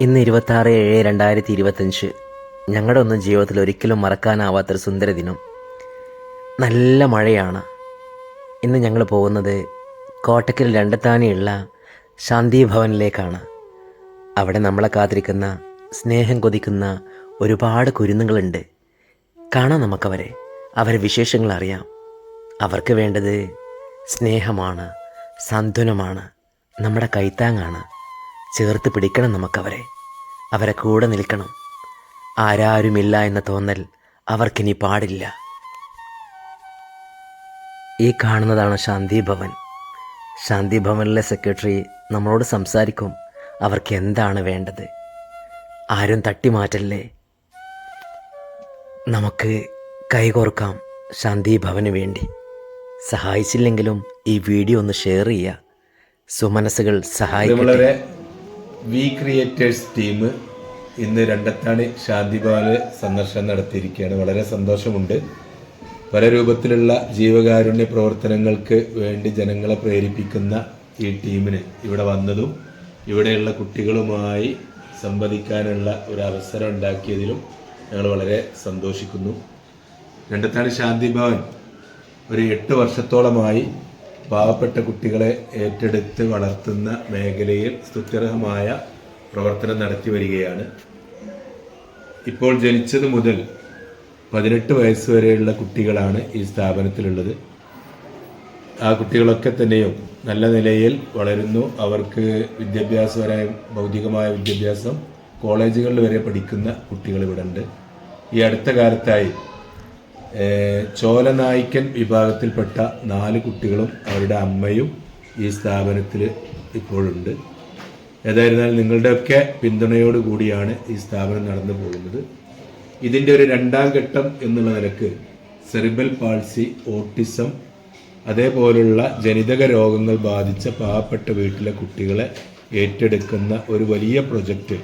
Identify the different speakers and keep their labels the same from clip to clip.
Speaker 1: ഇന്ന് ഇരുപത്താറ് ഏഴ് രണ്ടായിരത്തി ഇരുപത്തഞ്ച് ഞങ്ങളുടെ ഒന്നും ജീവിതത്തിൽ ഒരിക്കലും മറക്കാനാവാത്തൊരു സുന്ദര ദിനം. നല്ല മഴയാണ്. ഇന്ന് ഞങ്ങൾ പോകുന്നത് കോട്ടക്കൽ രണ്ടത്താനെയുള്ള ശാന്തി ഭവനിലേക്കാണ് അവിടെ നമ്മളെ കാത്തിരിക്കുന്ന സ്നേഹം കൊതിക്കുന്ന ഒരുപാട് കുരുന്നുകളുണ്ട്. കാണാം നമുക്കവരെ. അവരെ വിശേഷങ്ങൾ അറിയാം. അവർക്ക് വേണ്ടത് സ്നേഹമാണ് സാന്ത്വനമാണ് നമ്മുടെ കൈത്താങ്ങാണ്. ചേർത്ത് പിടിക്കണം നമുക്കവരെ. അവരെ കൂടെ നിൽക്കണം. ആരാരുമില്ല എന്ന തോന്നൽ അവർക്കിനി പാടില്ല. ഈ കാണുന്നതാണ് ശാന്തി ഭവൻ. ശാന്തി ഭവനിലെ സെക്രട്ടറി നമ്മളോട് സംസാരിക്കും അവർക്ക് എന്താണ് വേണ്ടത്. ആരും തട്ടിമാറ്റല്ലേ നമുക്ക് കൈകോർക്കാം ശാന്തി ഭവന് വേണ്ടി. സഹായിച്ചില്ലെങ്കിലും ഈ വീഡിയോ ഒന്ന് ഷെയർ ചെയ്യുക. സുമനസ്സുകൾ
Speaker 2: നമ്മളെ വി ക്രിയേറ്റേഴ്സ് ടീം ഇന്ന് രണ്ടത്താണി ശാന്തിപാൽ സന്ദർശനം നടത്തിയിരിക്കുകയാണ്. വളരെ സന്തോഷമുണ്ട്. പല രൂപത്തിലുള്ള ജീവകാരുണ്യ പ്രവർത്തനങ്ങൾക്ക് വേണ്ടി ജനങ്ങളെ പ്രേരിപ്പിക്കുന്ന ഈ ടീമിന് ഇവിടെ വന്നതും ഇവിടെയുള്ള കുട്ടികളുമായി സംവദിക്കാനുള്ള ഒരു അവസരം ഉണ്ടാക്കിയതിലും ഞങ്ങൾ വളരെ സന്തോഷിക്കുന്നു. രണ്ടത്താണി ശാന്തിഭവൻ. ഒരു എട്ട് വർഷത്തോളമായി പാവപ്പെട്ട കുട്ടികളെ ഏറ്റെടുത്ത് വളർത്തുന്ന മേഖലയിൽ സ്തുത്യർഹമായ പ്രവർത്തനം നടത്തി വരികയാണ്. ഇപ്പോൾ ജനിച്ചത് മുതൽ പതിനെട്ട് വയസ്സ് വരെയുള്ള കുട്ടികളാണ് ഈ സ്ഥാപനത്തിലുള്ളത്. ആ കുട്ടികളൊക്കെ തന്നെയും നല്ല നിലയിൽ വളരുന്നു. അവർക്ക് വിദ്യാഭ്യാസപരമായ ഭൗതികമായ വിദ്യാഭ്യാസം കോളേജുകളിൽ വരെ പഠിക്കുന്ന കുട്ടികൾ ഇവിടെ ഉണ്ട് ഈ അടുത്ത കാലത്തായി ചോലനായ്ക്കൻ വിഭാഗത്തിൽപ്പെട്ട നാല് കുട്ടികളും അവരുടെ അമ്മയും ഈ സ്ഥാപനത്തിൽ ഇപ്പോഴുണ്ട്. ഏതായിരുന്നാലും നിങ്ങളുടെയൊക്കെ പിന്തുണയോട് കൂടിയാണ് ഈ സ്ഥാപനം നടന്നു പോകുന്നത്. ഇതിന്റെ ഒരു രണ്ടാം ഘട്ടം എന്നുള്ള നിലയ്ക്ക് സെറിബൽ പാൾസി ഓട്ടിസം അതേപോലുള്ള ജനിതക രോഗങ്ങൾ ബാധിച്ച പാവപ്പെട്ട വീട്ടിലെ കുട്ടികളെ ഏറ്റെടുക്കുന്ന ഒരു വലിയ പ്രൊജക്റ്റ്.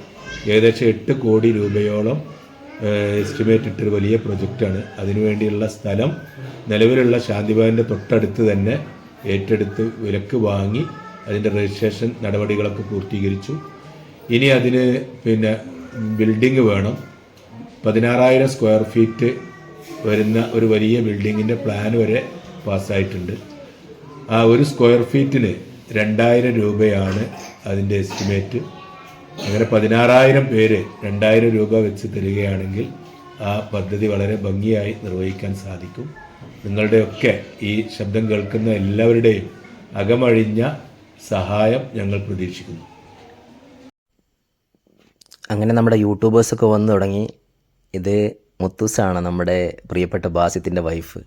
Speaker 2: ഏകദേശം എട്ട് കോടി രൂപയോളം എസ്റ്റിമേറ്റ് ഇട്ടൊരു വലിയ പ്രൊജക്റ്റാണ് അതിനുവേണ്ടിയുള്ള സ്ഥലം നിലവിലുള്ള ശാന്തിഭവന്റെ തൊട്ടടുത്ത് തന്നെ ഏറ്റെടുത്ത് വിലക്ക് വാങ്ങി അതിന്റെ രജിസ്ട്രേഷൻ നടപടികളൊക്കെ പൂർത്തീകരിച്ചു. ഇനി അതിന് പിന്നെ ബിൽഡിംഗ് വേണം. പതിനാറായിരം സ്ക്വയർ ഫീറ്റ് വരുന്ന ഒരു വലിയ ബിൽഡിങ്ങിന്റെ പ്ലാൻ വരെ പാസ്സായിട്ടുണ്ട് ആ ഒരു സ്ക്വയർ ഫീറ്റിന് രണ്ടായിരം രൂപയാണ് അതിന്റെ എസ്റ്റിമേറ്റ് അങ്ങനെ പതിനാറായിരം പേര് രണ്ടായിരം രൂപ വെച്ച് തരികയാണെങ്കിൽ ആ പദ്ധതി വളരെ ഭംഗിയായി നിർവഹിക്കാൻ സാധിക്കും. നിങ്ങളുടെയൊക്കെ ഈ ശബ്ദം കേൾക്കുന്ന എല്ലാവരുടെയും അകമഴിഞ്ഞ സഹായം ഞങ്ങൾ പ്രതീക്ഷിക്കുന്നു.
Speaker 1: അങ്ങനെ നമ്മുടെ യൂട്യൂബേഴ്സൊക്കെ വന്നു തുടങ്ങി. ഇത് മുത്തൂസാണ് നമ്മുടെ പ്രിയപ്പെട്ട ബാസിത്തിന്റെ വൈഫ്.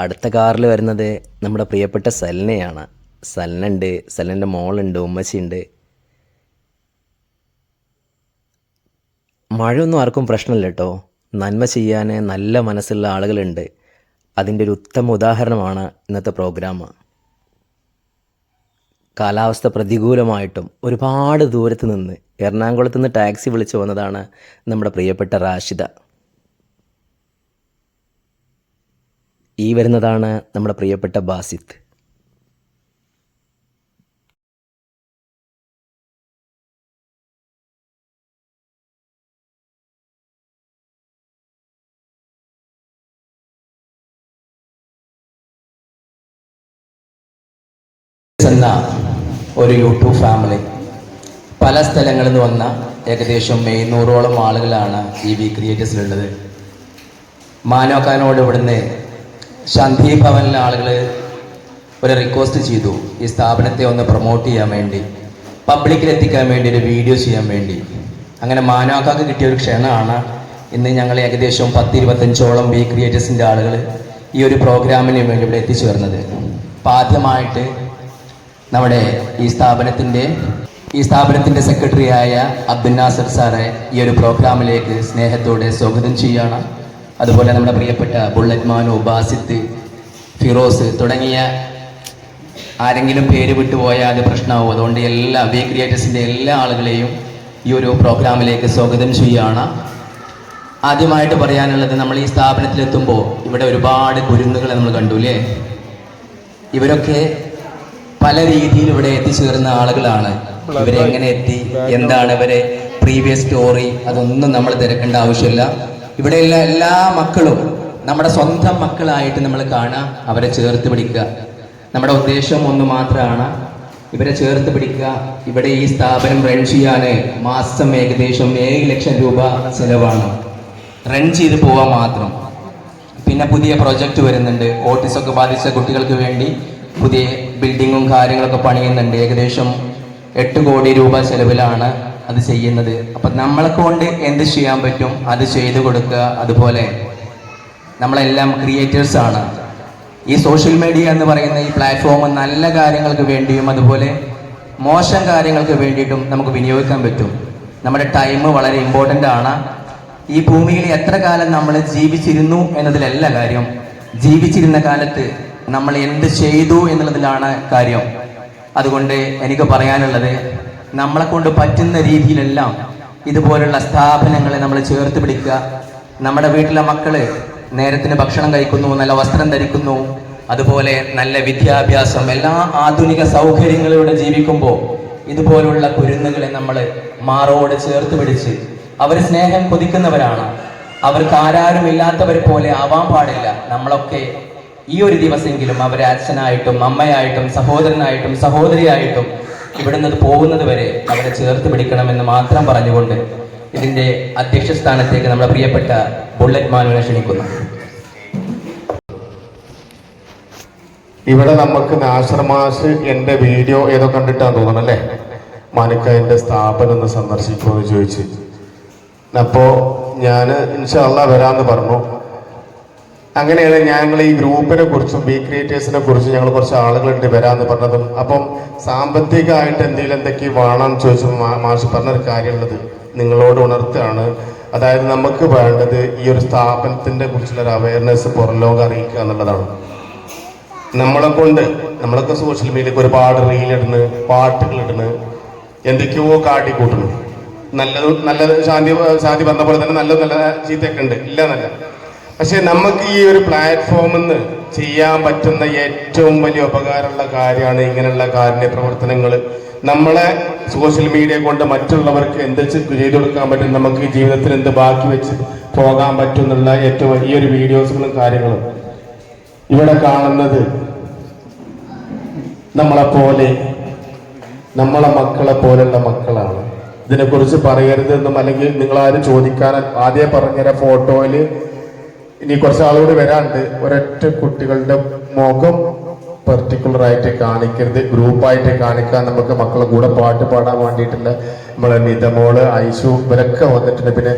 Speaker 1: അടുത്ത കാറിൽ വരുന്നത് നമ്മുടെ പ്രിയപ്പെട്ട സൽനയാണ്. സൽനുണ്ട് സൽനന്റെ മോളുണ്ട് ഉമ്മച്ചിയുണ്ട്. മഴയൊന്നും ആർക്കും പ്രശ്നമില്ല കേട്ടോ. നന്മ ചെയ്യാൻ നല്ല മനസ്സുള്ള ആളുകളുണ്ട്. അതിന്റെ ഒരു ഉത്തമ ഉദാഹരണമാണ് ഇന്നത്തെ പ്രോഗ്രാം കാലാവസ്ഥ പ്രതികൂലമായിട്ടും ഒരുപാട് ദൂരത്ത് നിന്ന് എറണാകുളത്ത് നിന്ന് ടാക്സി വിളിച്ചു വന്നതാണ് നമ്മുടെ പ്രിയപ്പെട്ട റാഷിദ. ഈ വരുന്നതാണ് നമ്മുടെ പ്രിയപ്പെട്ട ബാസിത്ത്.
Speaker 3: എന്ന ഒരു യൂട്യൂബ് ഫാമിലി പല സ്ഥലങ്ങളിൽ നിന്ന് വന്ന ഏകദേശം എഴുന്നൂറോളം ആളുകളാണ് ഈ വി ക്രിയേറ്റേഴ്സിലുള്ളത് മാനോക്കാനോട് ഇവിടുന്ന് ശാന്തി ഭവനിലെ ആളുകൾ ഒരു റിക്വസ്റ്റ് ചെയ്തു. ഈ സ്ഥാപനത്തെ ഒന്ന് പ്രൊമോട്ട് ചെയ്യാൻ വേണ്ടി. പബ്ലിക്കിൽ എത്തിക്കാൻ വേണ്ടി ഒരു വീഡിയോ ചെയ്യാൻ വേണ്ടി. അങ്ങനെ മാനോക്കാക്ക് കിട്ടിയ ഒരു ക്ഷണമാണ് ഇന്ന് ഞങ്ങൾ ഏകദേശം പത്ത് ഇരുപത്തഞ്ചോളം വി ക്രിയേറ്റേഴ്സിന്റെ ആളുകൾ ഈ ഒരു പ്രോഗ്രാമിന് വേണ്ടി ഇവിടെ എത്തിച്ചേർന്നത്. അപ്പോൾ ആദ്യമായിട്ട് നമ്മുടെ ഈ സ്ഥാപനത്തിന്റെ ഈ സ്ഥാപനത്തിന്റെ സെക്രട്ടറിയായ അബ്ദുൽ നാസർ സാറെ ഈ ഒരു പ്രോഗ്രാമിലേക്ക് സ്നേഹത്തോടെ സ്വാഗതം ചെയ്യണം അതുപോലെ നമ്മുടെ പ്രിയപ്പെട്ട ബുള്ളറ്റ് മാനു ബാസിത്ത് ഫിറോസ് തുടങ്ങിയ ആരെങ്കിലും പേര് വിട്ടുപോയാൽ അത് പ്രശ്നമാവും. അതുകൊണ്ട് എല്ലാ വി ക്രിയേറ്റേഴ്സിന്റെ എല്ലാ ആളുകളെയും ഈ ഒരു പ്രോഗ്രാമിലേക്ക് സ്വാഗതം ചെയ്യുകയാണ്. ആദ്യമായിട്ട് പറയാനുള്ളത് നമ്മൾ ഈ സ്ഥാപനത്തിലെത്തുമ്പോൾ ഇവിടെ ഒരുപാട് കുരുന്നുകളെ നമ്മൾ കണ്ടു ഇവരൊക്കെ പല രീതിയിൽ ഇവിടെ എത്തിച്ചേർന്ന ആളുകളാണ്. ഇവരെങ്ങനെ എത്തി? എന്താണ് ഇവരെ പ്രീവിയസ് സ്റ്റോറി അതൊന്നും നമ്മൾ തിരക്കേണ്ട ആവശ്യമില്ല. ഇവിടെയുള്ള എല്ലാ മക്കളും നമ്മുടെ സ്വന്തം മക്കളായിട്ട് നമ്മൾ കാണുക അവരെ ചേർത്ത് പിടിക്കുക. നമ്മുടെ ഉദ്ദേശം ഒന്ന് മാത്രമാണ് ഇവരെ ചേർത്ത് പിടിക്കുക. ഇവിടെ ഈ സ്ഥാപനം റൺ ചെയ്യാൻ മാസം ഏകദേശം ഏഴ് ലക്ഷം രൂപ ചിലവാണ്. റൺ ചെയ്ത് പോവാൻ മാത്രം. പിന്നെ പുതിയ പ്രൊജക്റ്റ് വരുന്നുണ്ട്. ഓട്ടിസൊക്കെ ബാധിച്ച കുട്ടികൾക്ക് വേണ്ടി പുതിയ ബിൽഡിങ്ങും കാര്യങ്ങളൊക്കെ പണിയുന്നുണ്ട്. ഏകദേശം എട്ട് കോടി രൂപ ചെലവിലാണ് അത് ചെയ്യുന്നത്. അപ്പം നമ്മളെ കൊണ്ട് എന്ത് ചെയ്യാൻ പറ്റും? അത് ചെയ്തു കൊടുക്കുക. അതുപോലെ നമ്മളെല്ലാം ക്രിയേറ്റേഴ്സ് ആണ്. ഈ സോഷ്യൽ മീഡിയ എന്ന് പറയുന്ന ഈ പ്ലാറ്റ്ഫോം നല്ല കാര്യങ്ങൾക്ക് വേണ്ടിയും അതുപോലെ മോശം കാര്യങ്ങൾക്ക് വേണ്ടിയിട്ടും നമുക്ക് വിനിയോഗിക്കാൻ പറ്റും. നമ്മുടെ ടൈം വളരെ ഇമ്പോർട്ടന്റ് ആണ്. ഈ ഭൂമിയിൽ എത്ര കാലം നമ്മൾ ജീവിച്ചിരുന്നു എന്നതിലല്ല കാര്യം. ജീവിച്ചിരുന്ന കാലത്ത് നമ്മൾ എന്ത് ചെയ്തു എന്നുള്ളതിലാണ് കാര്യം. അതുകൊണ്ട് എനിക്ക് പറയാനുള്ളത് നമ്മളെ കൊണ്ട് പറ്റുന്ന രീതിയിലെല്ലാം ഇതുപോലുള്ള സ്ഥാപനങ്ങളെ നമ്മൾ ചേർത്ത് പിടിക്കുക. നമ്മുടെ വീട്ടിലെ മക്കൾ നേരത്തിന് ഭക്ഷണം കഴിക്കുന്നു നല്ല വസ്ത്രം ധരിക്കുന്നു അതുപോലെ നല്ല വിദ്യാഭ്യാസം എല്ലാ ആധുനിക സൗകര്യങ്ങളിലൂടെ ജീവിക്കുമ്പോൾ ഇതുപോലുള്ള കുരുന്നുകളെ നമ്മൾ മാറോട് ചേർത്ത് പിടിച്ച് അവർ സ്നേഹം കൊതിക്കുന്നവരാണ്. അവർക്ക് ആരാരും ഇല്ലാത്തവരെ പോലെ ആവാൻ പാടില്ല. നമ്മളൊക്കെ ഈ ഒരു ദിവസമെങ്കിലും അവരെ അച്ഛനായിട്ടും അമ്മയായിട്ടും സഹോദരനായിട്ടും സഹോദരിയായിട്ടും ഇവിടുന്ന് പോകുന്നത് വരെ അവരെ ചേർത്ത് പിടിക്കണമെന്ന് മാത്രം പറഞ്ഞുകൊണ്ട് ഇതിന്റെ അധ്യക്ഷ സ്ഥാനത്തേക്ക് നമ്മുടെ പ്രിയപ്പെട്ട ബുള്ളറ്റ് മാനുവിനെ ക്ഷണിക്കുന്നു.
Speaker 4: ഇവിടെ നമുക്ക് നാശ്രമാസ് എന്റെ വീഡിയോ ഏതോ കണ്ടിട്ടാ തോന്നണം അല്ലേ? മാനിക്ക എന്റെ സ്ഥാപനം ഒന്ന് സന്ദർശിക്കുമെന്ന് ചോദിച്ചു. അപ്പോ ഞാൻ ഇൻഷാല്ല വരാന്ന് പറഞ്ഞു. അങ്ങനെയാണ് ഞങ്ങൾ ഈ ഗ്രൂപ്പിനെ കുറിച്ചും ബി ക്രിയേറ്റേഴ്സിനെ കുറിച്ചും ഞങ്ങൾ കുറച്ച് ആളുകളുണ്ട് വരാമെന്ന് പറഞ്ഞതും. അപ്പം സാമ്പത്തികമായിട്ട് എന്തെങ്കിലും എന്തൊക്കെ വേണമെന്ന് ചോദിച്ചു മാഷ് പറഞ്ഞൊരു കാര്യമുള്ളത് നിങ്ങളോട് ഉണർത്തുകയാണ്. അതായത് നമുക്ക് വേണ്ടത് ഈ ഒരു സ്ഥാപനത്തിന്റെ കുറിച്ചുള്ളൊരു അവയർനെസ് പുറം ലോകം അറിയിക്കുക എന്നുള്ളതാണ്. നമ്മളെ കൊണ്ട് നമ്മളൊക്കെ സോഷ്യൽ മീഡിയക്ക് ഒരുപാട് പാട്ടുകൾ ഇടുന്നു എന്തൊക്കെയോ കാട്ടിക്കൂട്ടുന്നു നല്ലത് നല്ലത് ശാന്തി ശാന്തി പറഞ്ഞ പോലെ തന്നെ നല്ലത് നല്ല ചീത്തയൊക്കെ ഉണ്ട്. ഇല്ല എന്നല്ല. പക്ഷെ നമുക്ക് ഈ ഒരു പ്ലാറ്റ്ഫോമിൽ നിന്ന് ചെയ്യാൻ പറ്റുന്ന ഏറ്റവും വലിയ ഉപകാരമുള്ള കാര്യമാണ് ഇങ്ങനെയുള്ള കാരുണ്യ പ്രവർത്തനങ്ങൾ നമ്മളെ സോഷ്യൽ മീഡിയ കൊണ്ട് മറ്റുള്ളവർക്ക് എന്ത് ചെയ്തു കൊടുക്കാൻ പറ്റും നമുക്ക് ജീവിതത്തിൽ എന്ത് ബാക്കി വെച്ച് പോകാൻ പറ്റും എന്നുള്ള ഏറ്റവും വലിയ ഒരു വീഡിയോസുകളും കാര്യങ്ങളും. ഇവിടെ കാണുന്നത് നമ്മളെ പോലെ നമ്മളെ മക്കളെ പോലെയുള്ള മക്കളാണ്. ഇതിനെക്കുറിച്ച് പറയരുതെന്നും അല്ലെങ്കിൽ നിങ്ങൾ ആരും ചോദിക്കാൻ ആദ്യം പറഞ്ഞ ഫോട്ടോയിൽ ഇനി കുറച്ച് ആളുകൂടി വരാണ്ട് ഒരൊറ്റ കുട്ടികളുടെ മുഖം പെർട്ടിക്കുലർ ആയിട്ട് കാണിക്കരുത്. ഗ്രൂപ്പായിട്ട് കാണിക്കാൻ നമുക്ക് മക്കളെ കൂടെ പാട്ട് പാടാൻ വേണ്ടിയിട്ടുള്ള നമ്മളെ നിതമോൾ ഐശു ഇവരൊക്കെ വന്നിട്ടുണ്ട്. പിന്നെ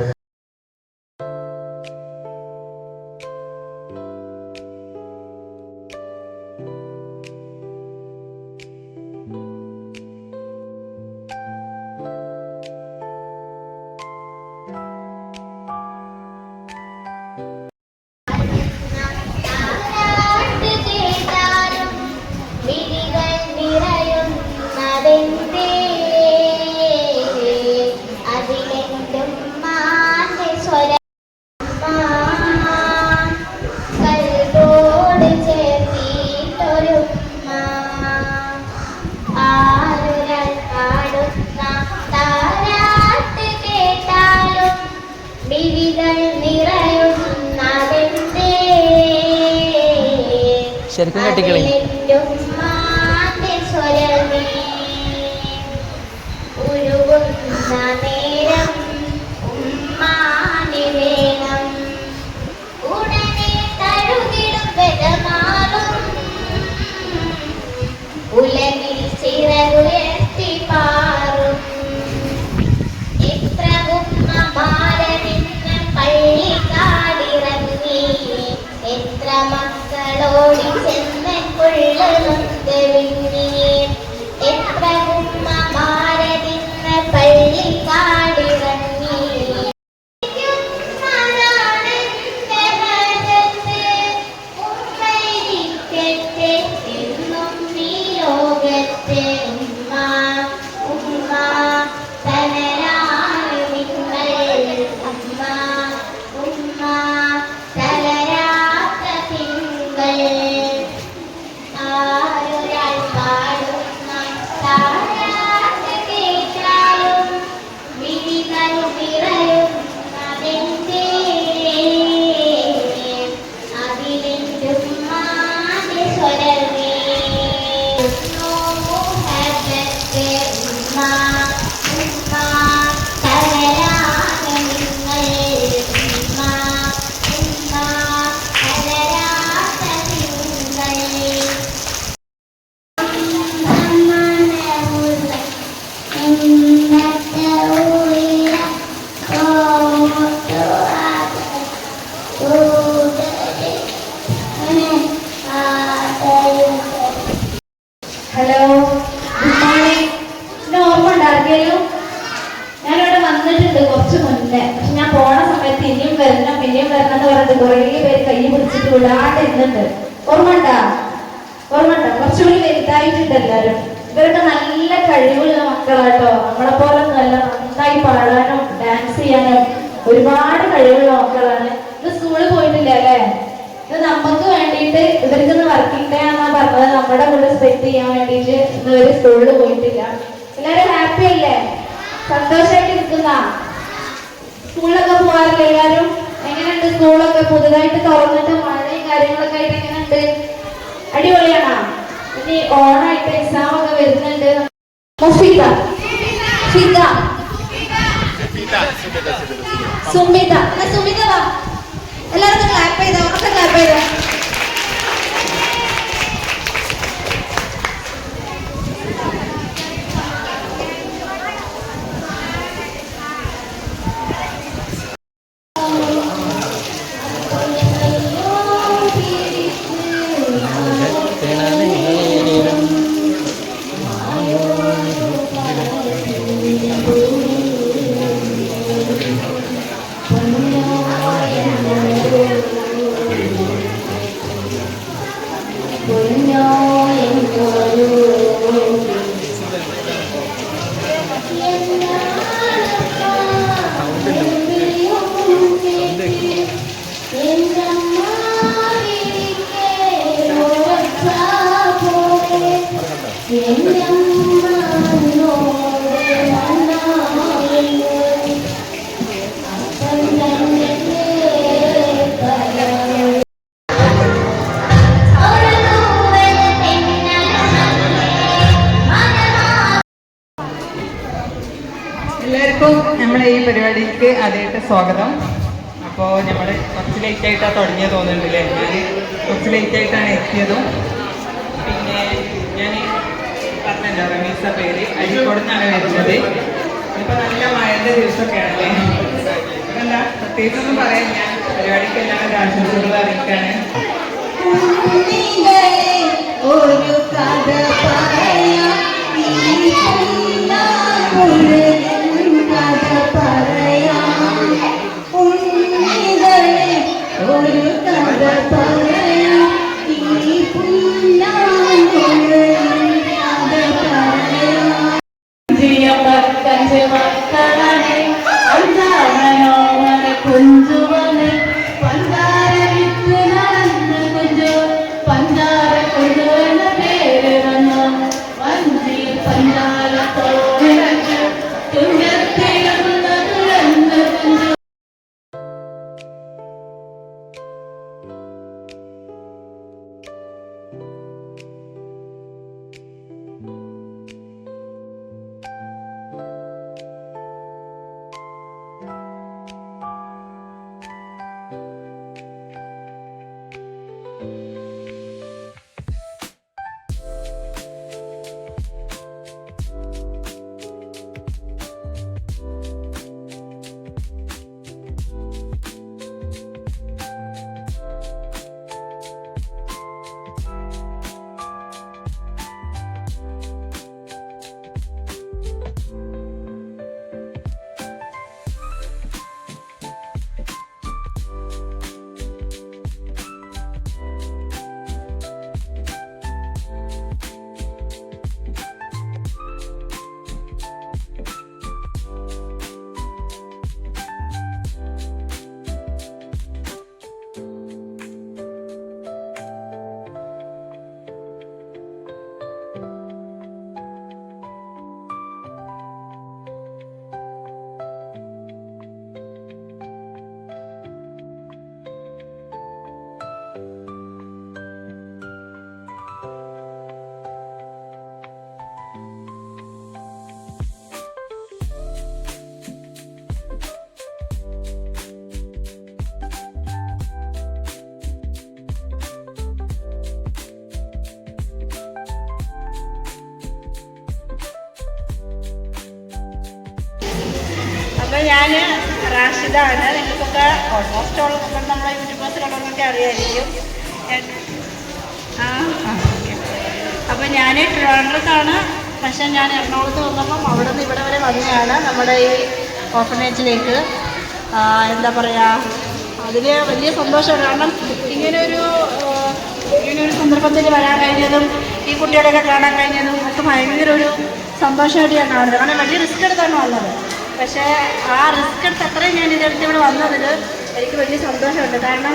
Speaker 5: വർക്കിംഗ് ഡേ ആണെന്നാ പറഞ്ഞത്. നമ്മുടെ കൂടെ സ്പെൻഡ് ചെയ്യാൻ വേണ്ടിയിട്ട് ഇന്ന് ഒരു സ്കൂളിൽ പോയിട്ടില്ല. എല്ലാവരും ഹാപ്പി അല്ലേ? സന്തോഷമായിട്ട് നിൽക്കുന്ന സ്കൂളിലൊക്കെ പോകാറില്ല എല്ലാവരും എങ്ങനെയുണ്ട് സ്കൂളൊക്കെ പുതുതായിട്ട് തുറന്നിട്ട് മഴയും കാര്യങ്ങളൊക്കെ ആയിട്ട് എങ്ങനെയുണ്ട്? അടിപൊളിയാണോ? ഇനി ഓണായിട്ട് എക്സാം ഒക്കെ വരുന്നുണ്ട്. മുഫീദ ഫിദ സുമിത. സുമിത. വാ. എല്ലാവർക്കും ക്ലാപ്പ് ചെയ്ത? ഉറക്കെ ക്ലാപ്പ് ചെയ്ത?
Speaker 6: പരിപാടിക്ക് ആദ്യമായിട്ട് സ്വാഗതം. അപ്പോൾ നമ്മൾ കുറച്ച് ലേറ്റ് ആയിട്ടാണ് തുടങ്ങിയത് തോന്നുന്നുണ്ടല്ലേ? ഞാൻ കുറച്ച് ലേറ്റ് ആയിട്ടാണ് എത്തിയതും. പിന്നെ ഞാൻ പറഞ്ഞല്ലോ റമീസ പേര്. അരിക്കോടുന്നാണ് വരുന്നത്. ഇപ്പം നല്ല മഴയുടെ ദിവസമൊക്കെയാണല്ലേ? അതല്ല പ്രത്യേകിച്ചൊന്നും പറയാൻ ഞാൻ പരിപാടിക്ക് എല്ലാവരും ആശംസകൾ അറിയിക്കാണ്.
Speaker 5: ഒരു കഥ
Speaker 7: ഞാൻ റാഷിദാണ്. നിങ്ങൾക്കൊക്കെ ഓൾമോസ്റ്റ് ഓൾ നമ്മളെ യൂട്യൂബേഴ്സിലുള്ളവർക്കൊക്കെ അറിയായിരിക്കും. ആ ഓക്കെ. അപ്പോൾ ഞാൻ ട്രിവാൻഡ്രത്താണ്. പക്ഷേ ഞാൻ എറണാകുളത്ത് വന്നപ്പം അവിടെ നിന്ന് ഇവിടെ വരെ വന്നതാണ് നമ്മുടെ ഈ ഓർഫനേജിലേക്ക് എന്താ പറയുക അതിൽ വലിയ സന്തോഷമാണ് കാരണം ഇങ്ങനൊരു ഇങ്ങനൊരു സന്ദർഭത്തിൽ വരാൻ കഴിഞ്ഞതും ഈ കുട്ടികളെയൊക്കെ കാണാൻ കഴിഞ്ഞതും ഒക്കെ ഭയങ്കര ഒരു സന്തോഷമായിട്ട് ഞാൻ കാണുന്നത്. കാരണം വലിയ റിസ്ക് എടുത്താണ് വന്നത്. പക്ഷേ ആ റിസ്ക് എടുത്ത് അത്രയും ഞാൻ ഇതെടുത്ത് ഇവിടെ വന്നതിൽ എനിക്ക് വലിയ സന്തോഷമുണ്ട്. കാരണം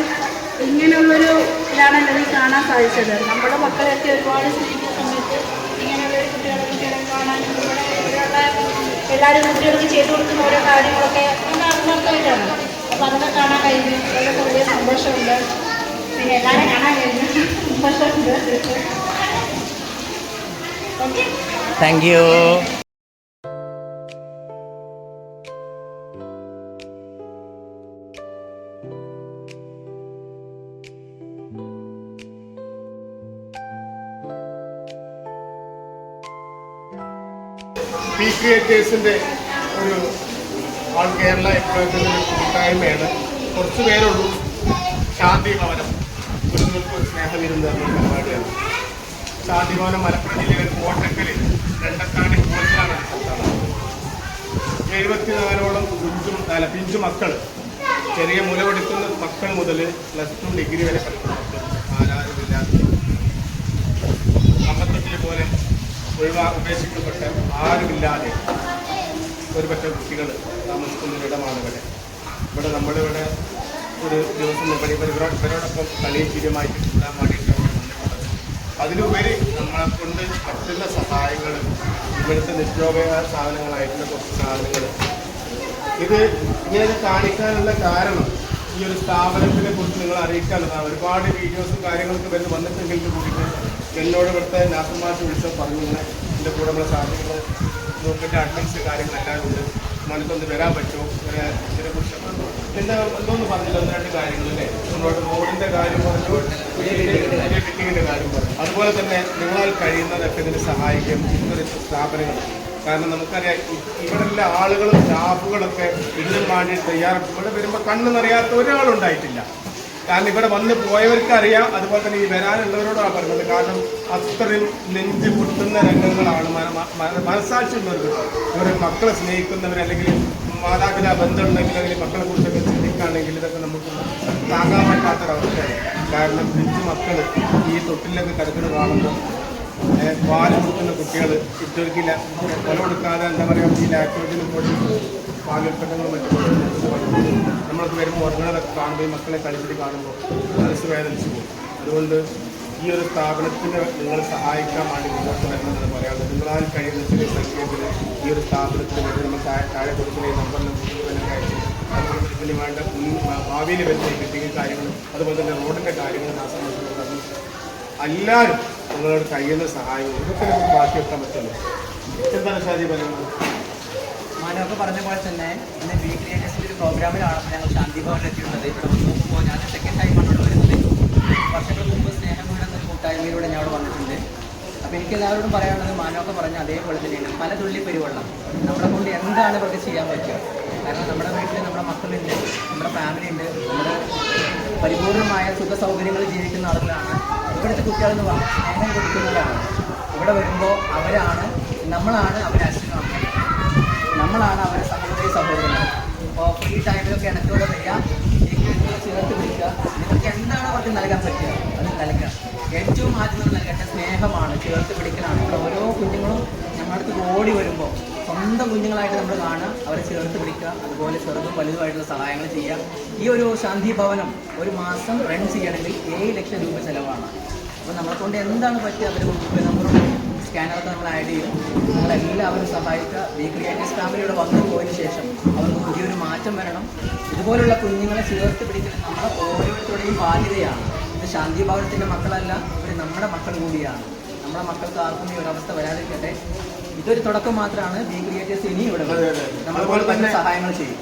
Speaker 7: ഇങ്ങനെയുള്ളൊരു ഇതാണ് എനിക്ക് കാണാൻ സാധിച്ചത്. നമ്മുടെ മക്കളെയൊക്കെ ഒരുപാട് സ്നേഹിക്കുന്ന സമയത്ത് ഇങ്ങനെയുള്ളൊരു കുട്ടികളെ കുട്ടികളെ കാണാനും ഇവിടെ ഇവിടെയുള്ള എല്ലാവരും കുട്ടികൾക്ക് ചെയ്തു കൊടുക്കുന്ന ഓരോ കാര്യങ്ങളൊക്കെ ആത്മാർത്ഥമായിട്ടാണ്. അപ്പോൾ അതൊക്കെ കാണാൻ കഴിഞ്ഞു. അതൊക്കെ വലിയ സന്തോഷമുണ്ട്. പിന്നെ എല്ലാവരും കാണാൻ കഴിഞ്ഞു. സന്തോഷമുണ്ട്.
Speaker 3: താങ്ക് യു
Speaker 4: പി ക്രിയേറ്റേഴ്സിന്റെ ഒരു ആൾ കേരള എംപ്ലോയ്മെന്റ് ഒരു കൂട്ടായ്മയാണ്. കുറച്ച് പേരുള്ളൂ. ശാന്തി ഭവനം. ഒരു ഒരു സ്നേഹം ഇരുന്ന് പരിപാടിയാണ്. ശാന്തി ഭവനം മലപ്പുറം ജില്ലയിൽ കോട്ടക്കലിൽ രണ്ടത്താണി കോഴിലാണ് എഴുപത്തിനാലോളം കുഞ്ചു അല്ല പിഞ്ചു മക്കൾ ചെറിയ മുലവെടുക്കുന്ന മക്കൾ മുതൽ പ്ലസ് ടു ഡിഗ്രി വരെ പഠിക്കുന്നു മക്കൾ. ആരാരുമില്ലാത്ത അമ്പത്തെട്ടിലെ പോലെ ഒഴിവാ ഉപേക്ഷിക്കപ്പെട്ട ആരുമില്ലാതെ ഒരു പക്ഷേ കുട്ടികൾ താമസിക്കുന്ന ഒരിടമാണ് ഇവിടെ ഇവിടെ നമ്മളിവിടെ ഒരു ദിവസം ഇവിടെ ഇവർ ഇവരോ- ഇവരോടൊപ്പം കളിയും ചിരിയുമായിട്ട് കൂടാൻ വേണ്ടിയിട്ടാണ് വന്നിട്ടുള്ളത്. അതിലുപരി നമ്മളെ കൊണ്ട് പറ്റുന്ന സഹായങ്ങൾ ഇവിടുത്തെ നിത്യോപയോഗ സാധനങ്ങളായിട്ടുള്ള കുറച്ച് സാധനങ്ങൾ ഇത് ഇങ്ങനെ കാണിക്കാനുള്ള കാരണം ഈ ഒരു സ്ഥാപനത്തിനെ കുറിച്ച് നിങ്ങൾ അറിയിക്കാനുള്ളതാണ്. ഒരുപാട് വീഡിയോസും കാര്യങ്ങളൊക്കെ വരുന്ന വന്നിട്ടുണ്ടെങ്കിൽ കൂടിയിട്ട് എന്നോട് ഇവിടുത്തെ നാസന്മാർക്ക് വിളിച്ച പറഞ്ഞു ഇങ്ങനെ എന്റെ കൂടെ നമ്മളെ സാധനങ്ങൾ നോക്കിയിട്ട് അഡ്മിൻസ് കാര്യങ്ങളെല്ലാം ഉണ്ട്. മനസ്സൊന്ന് വരാൻ പറ്റുമോ? ഇങ്ങനെ ഇതിനെ കുറിച്ച് എന്താ എന്തോന്ന് പറഞ്ഞില്ല ഒന്ന് രണ്ട് കാര്യങ്ങളല്ലേ നമ്മളോട് റോഡിന്റെ കാര്യം പറഞ്ഞു ഫിറ്റിങ്ങിന്റെ കാര്യം പറഞ്ഞു. അതുപോലെ തന്നെ നിങ്ങളാൽ കഴിയുന്നതൊക്കെ ഇതിന് സഹായിക്കും ഇതൊരു സ്ഥാപനങ്ങൾ. കാരണം നമുക്കറിയാം ഇവിടെ ഇവിടെയുള്ള ആളുകളും സ്റ്റാഫുകളൊക്കെ ഇതിനും വേണ്ടി തയ്യാറ് ഇവിടെ വരുമ്പോൾ കണ്ണെന്നറിയാത്ത നിറയാത്ത ഒരാളുണ്ടായിട്ടില്ല കാരണം ഇവിടെ വന്ന് പോയവർക്ക് അറിയാം അതുപോലെ തന്നെ ഈ വരാനുള്ളവരോടാണ് പറയുന്നത്. കാരണം അത്രയും നെഞ്ച് പൊട്ടുന്ന രംഗങ്ങളാണ് മന- ഇവരെ മക്കളെ സ്നേഹിക്കുന്നവർ അല്ലെങ്കിൽ മാതാപിതാ ബന്ധമുണ്ടെങ്കിൽ അല്ലെങ്കിൽ മക്കളെ കുറിച്ചൊക്കെ ചിന്തിക്കുകയാണെങ്കിൽ ഇതൊക്കെ നമുക്ക് താങ്ങാൻ പറ്റാത്തൊരവസ്ഥയാണ്. കാരണം നെഞ്ചു മക്കൾ ഈ തൊട്ടിലൊക്കെ കിടക്കുന്നത് കാണുമ്പോൾ പാൽ കൊടുക്കുന്ന കുട്ടികൾ ഇട്ടവർക്കില്ല കൊല കൊടുക്കാതെ എന്താ പറയുക ഈ ലാക്ടോജനും പോയി പാലുൽപ്പന്നങ്ങളും മറ്റും നമ്മളൊക്കെ വരുമ്പോൾ ഉറങ്ങുന്നതൊക്കെ കാണുമ്പോൾ മക്കളെ കളിച്ചിട്ട് കാണുമ്പോൾ മനസ്സ് വേദനിച്ചു പോകും. അതുകൊണ്ട് ഈ ഒരു സ്ഥാപനത്തിന് നിങ്ങളെ സഹായിക്കാൻ വേണ്ടി മുന്നോട്ട് വരണമെന്ന് പറയാനുള്ളത് നിങ്ങളാൽ കഴിയുന്ന ചെറിയ സംഖ്യത്തിൽ ഈ ഒരു സ്ഥാപനത്തിന് വേണ്ടി നമ്മൾ താഴെ കൊടുക്കുന്ന നമ്പറിന് ഇതിന് വേണ്ട ഭാവിയിൽ വരുന്ന കിട്ടിയ കാര്യങ്ങൾ അതുപോലെ തന്നെ റോഡിന്റെ കാര്യങ്ങൾ നാശം എല്ലാവരും നിങ്ങളോട് കഴിയുന്ന സഹായങ്ങൾ ഇതൊക്കെ നമുക്ക് ബാക്കി വെക്കാൻ പറ്റുള്ളൂ എന്താണ് സാധ്യത
Speaker 8: മാനവൊക്കെ പറഞ്ഞ പോലെ തന്നെ ഇന്ന് ബി ക്രിയേറ്റേഴ്സിന്റെ ഒരു പ്രോഗ്രാമിലാണ് ഞങ്ങൾ ശാന്തി ഭവനിൽ എത്തിയിട്ടുള്ളത്. ഇവിടെ നോക്കുമ്പോൾ ഞാൻ സെക്കൻഡ് ടൈമാണ് ഇവിടെ വരുന്നത്. വർഷങ്ങൾക്ക് മുമ്പ് സ്നേഹം വീട് കൂട്ടായ്മയിലൂടെ ഞാൻ അവിടെ വന്നിട്ടുണ്ട്. അപ്പോൾ എനിക്ക് എല്ലാവരോടും പറയാനുള്ളത് മാനവൊക്കെ പറഞ്ഞ അതേപോലെ തന്നെയാണ്. പല തുള്ളി പെരുവെള്ളം നമ്മളെ കൊണ്ട് എന്താണ് ഇവർക്ക് ചെയ്യാൻ പറ്റുക? കാരണം നമ്മുടെ വീട്ടിൽ നമ്മുടെ മക്കളുണ്ട് നമ്മുടെ ഫാമിലി ഉണ്ട് നമ്മുടെ പരിപൂർണമായ സുഖ സൗകര്യങ്ങൾ ജീവിക്കുന്ന ആളുകളാണ്. ഇവിടുത്തെ കുട്ടികളെന്ന് പറഞ്ഞാൽ സ്നേഹം കൊടുക്കുന്നവരാണ്. ഇവിടെ വരുമ്പോൾ അവരാണ് നമ്മളാണ് അവരെ അച്ഛനും നമ്മളാണ് അവരെ സഹോദരി സഹോദരങ്ങൾ അപ്പോൾ ഫ്രീ ടൈമിലൊക്കെ ഇടയ്ക്കൂടെ വരിക ഈ കുട്ടികളെ ചേർത്ത് പിടിക്കുക. നിങ്ങൾക്ക് എന്താണ് അവർക്ക് നൽകാൻ പറ്റുക? അത് നൽകുക ഏറ്റവും ആദ്യം നമ്മൾ നൽകേണ്ട സ്നേഹമാണ് ചേർത്ത് പിടിക്കലാണ്. ഇവിടെ ഓരോ കുഞ്ഞുങ്ങളും അടുത്ത് ഓടി വരുമ്പോൾ സ്വന്തം കുഞ്ഞുങ്ങളായിട്ട് നമ്മൾ കാണുക അവരെ ചേർത്ത് പിടിക്കുക അതുപോലെ ചെറുതും വലുതുമായിട്ടുള്ള സഹായങ്ങൾ ചെയ്യുക. ഈ ഒരു ശാന്തി ഭവനം ഒരു മാസം റൺ ചെയ്യണമെങ്കിൽ ഏഴ് ലക്ഷം രൂപ ചിലവാണ്. അപ്പോൾ നമ്മളെ കൊണ്ട് എന്താണ് പറ്റുക നമ്പറും സ്കാനറൊക്കെ നമ്മൾ ആഡ് ചെയ്യും നിങ്ങളെല്ലാവരും സഹായിച്ച ബി ക്രിയേറ്റീവ് ഫാമിലിയുടെ വന്നു പോയതിനു ശേഷം അവർക്ക് പുതിയൊരു മാറ്റം വരണം. ഇതുപോലുള്ള കുഞ്ഞുങ്ങളെ ചേർത്ത് പിടിക്കുന്നത് നമ്മുടെ ഓരോരുത്തരുടെയും ബാധ്യതയാണ്. ഇത് ശാന്തി ഭവനത്തിന്റെ മക്കളല്ല ഇവർ നമ്മുടെ മക്കൾ കൂടിയാണ്. നമ്മുടെ മക്കൾക്ക് ആർക്കും ഈ ഒരവസ്ഥ അവസ്ഥ വരാതിരിക്കട്ടെ. ഇതൊരു തുടക്കം മാത്രമാണ്. ബി ക്രിയേറ്റേഴ്സ് ഇനിയും ഇവിടെ. നമ്മളെ പോലെ തന്നെ സഹായങ്ങൾ ചെയ്യും.